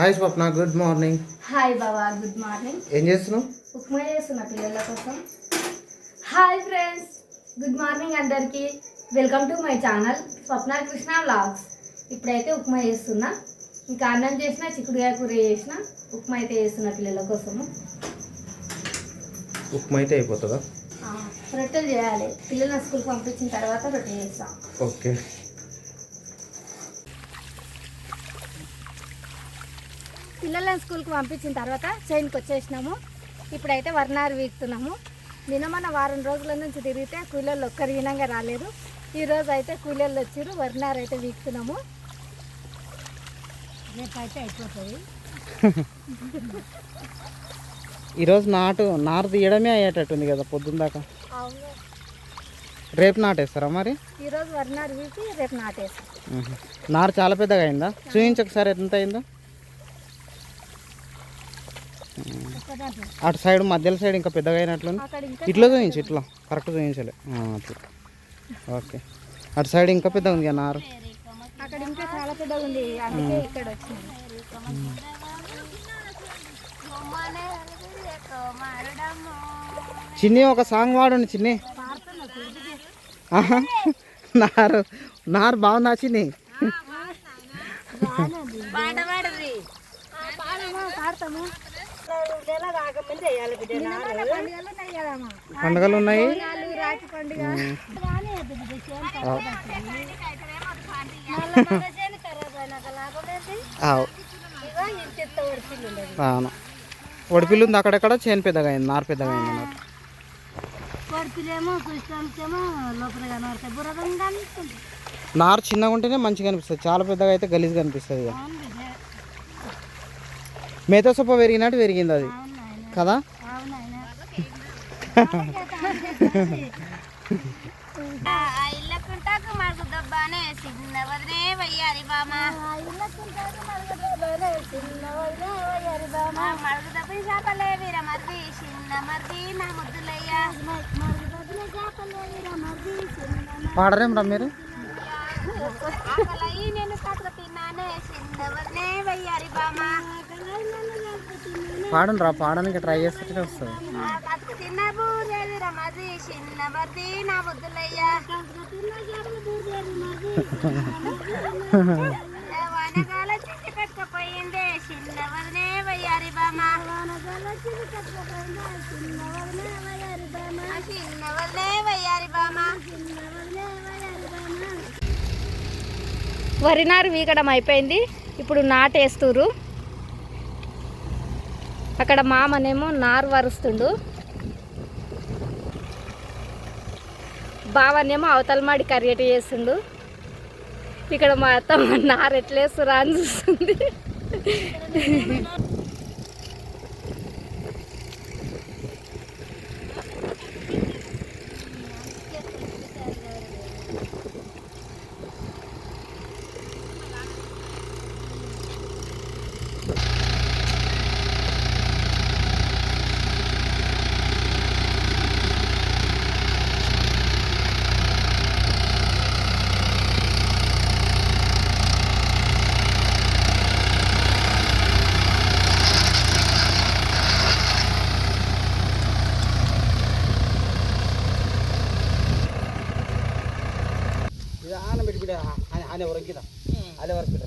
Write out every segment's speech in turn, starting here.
Hi Swapna good morning hi బాబా good morning ఏం చేస్తున్నావు? ఉప్మా చేస్తున్న పిల్లల కోసం. హాయ్ ఫ్రెండ్స్ గుడ్ మార్నింగ్ అందరికీ. Welcome to my channel Swapna Krishna vlogs ఇప్పుడైతే ఉప్మా చేస్తున్నా. ఇంకా అన్నం చేసిన చిక్కుడుకాయ కూర చేసిన ఉప్మా అయితే చేస్తున్న పిల్లల కోసము. ఉప్మా అయితే అయిపోతుందా? రొట్టెలు చేయాలి. పిల్లల్ని స్కూల్కి పంపించిన తర్వాత రొట్టె చేస్తాం. ఓకే. పిల్లలను స్కూల్కి పంపించిన తర్వాత చైన్కి వచ్చేసినాము. ఇప్పుడైతే వర్ణారు వీక్తున్నాము. నిన్న మన వారం రోజుల నుంచి తిరిగితే కూలీళ్ళు ఒక్కరి వినంగా రాలేదు. ఈ రోజు అయితే కూలీళ్ళు వచ్చారు వర్ణారు అయితే వీక్తున్నాము. రేపైతే అయిపోతుంది. ఈరోజు నాటు నారు తీయడమే అయ్యేటట్టుంది కదా పొద్దున్న దాకా? రేపు నాటేస్తారా మరి? ఈరోజు వర్ణారు వీకి రేపు నాటేస్తాం. మ్మ్. నారు చాలా పెద్దగా అయిందా? చూపించు ఒకసారి ఎంత అయిందో. అటు సైడ్ మధ్యలో సైడ్ ఇంకా పెద్దగా ఇంకా ఇట్లా చూపించు ఇట్లా. కరెక్ట్ చూపించలే. ఆ, అట్లా. ఓకే. అటు సైడ్ ఇంకా పెద్దగా ఉంది కదా నారు అక్కడ ఇంకా చాలా పెద్దగా ఉంది. అందుకే ఇక్కడ వచ్చింది. చిన్ని ఒక సాంగ్ పాడండి చిన్ని. నారు నారు బాగుందా చిన్ని? పాడతాము? పండుగలు ఉన్నాయి. అవును. ఒడిపిల్లు ఉంది అక్కడెక్కడ చేను పెద్దగా అయింది నారు పెద్దగా అయింది అనిపిస్తుంది నారు చిన్నగా ఉంటేనే మంచిగా అనిపిస్తుంది. చాలా పెద్దగా అయితే గలీజ్గా అనిపిస్తుంది ఇక. అవును బిడ్డ. మేత సొప్ప పెరిగినట్టు పెరిగింది అది. కదా అవును నాయన. ఇళ్ళకుంటాకు మాకు దబ్బానే చిన్న వదిలే వయ్యారి బామ మడుగు దబ్బి చేపలే వీర మర్ది చిన్న మర్ది నా ముద్దులయ్యా పాడరేం రా మీరు పాడండి రా పాడడానికి ట్రై చేస్తుంటే వస్తుంది ఆ వయ్యారి బామా బూరే వీర మర్ది చిన్న మర్ది నా ముద్దులయ్యా వానకాల చిట్టి కట్టుకుపోయిందే చిన్న వదిలే వయ్యారి బామ చిన్న వదిలే వయ్యారి బామ వరి నారు వీకడం అయిపోయింది. ఇప్పుడు నాటేస్తురు అక్కడ మామనేమో నారు వరుస్తుండు. బావనేమో అవతల మాడి కరియట చేస్తుండు. ఇక్కడ మా అత్తమ్మ నారు ఎట్లేస్తురా అని చూస్తుంది. ಆನೆ ಆನೆ ಹೊರಗಿದ ಅಲ್ಲೇ ಹೊರಗಿದ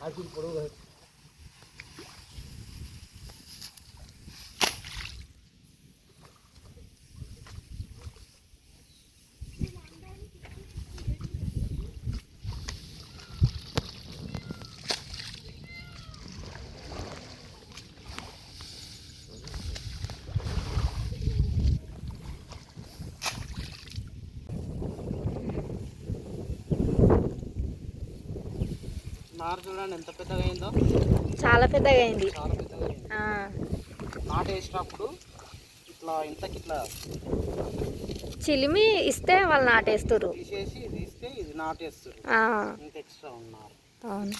ಹಾಕಿ ಕೊಡು నారు చూడండి ఎంత పెద్దగా అయిందో. చాలా పెద్దగా అయింది. చాలా పెద్దగా అయింది. నాటు వేసినప్పుడు ఇట్లా ఇంతకి ఇట్లా చిలిమి ఇస్తే వాళ్ళు నాటేస్తురు తీసేసి తీస్తే ఇది నాటేస్తారు ఇంత ఎక్స్ట్రా ఉన్నారు. అవును.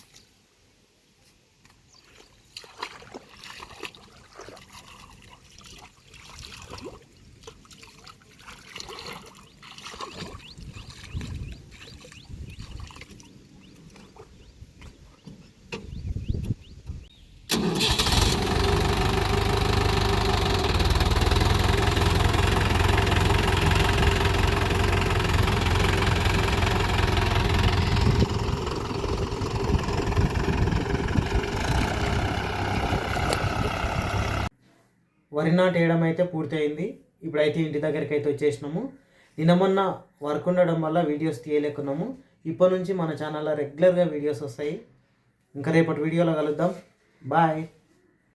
వరి నాటు వేయడం అయితే పూర్తయింది. ఇప్పుడైతే ఇంటి దగ్గరికి అయితే వచ్చేసినాము. నిన్న మొన్న వర్క్ ఉండడం వల్ల వీడియోస్ తీయలేకున్నాము. ఇప్పటి నుంచి మన ఛానల్లో రెగ్యులర్గా వీడియోస్ వస్తాయి. ఇంకా రేపటి వీడియోలో కలుద్దాం. బాయ్.